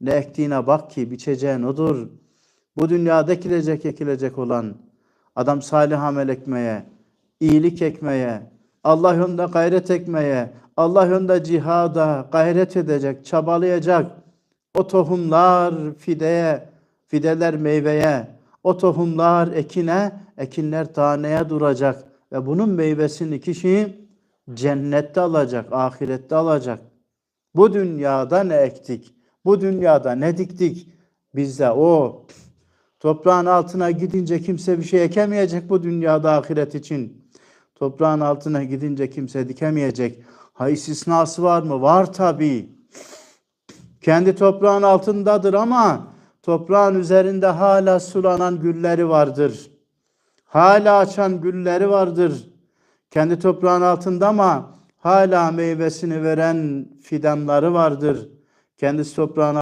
Ne ektiğine bak ki biçeceğin odur. Bu dünyada ekilecek ekilecek olan adam salih amel ekmeye, iyilik ekmeye, Allah yolunda gayret ekmeye, Allah yolunda cihada gayret edecek, çabalayacak. O tohumlar fideye, fideler meyveye, o tohumlar ekine, ekinler taneye duracak. Ve bunun meyvesini kişi cennette alacak, ahirette alacak. Bu dünyada ne ektik? Bu dünyada ne diktik? Bizde o toprağın altına gidince kimse bir şey ekemeyecek bu dünyada ahiret için. Toprağın altına gidince kimse dikemeyecek. Ha istisnası var mı? Var tabii. Kendi toprağın altındadır ama toprağın üzerinde hala sulanan gülleri vardır. Hala açan gülleri vardır. Kendi toprağın altında ama hala meyvesini veren fidanları vardır. Kendisi toprağın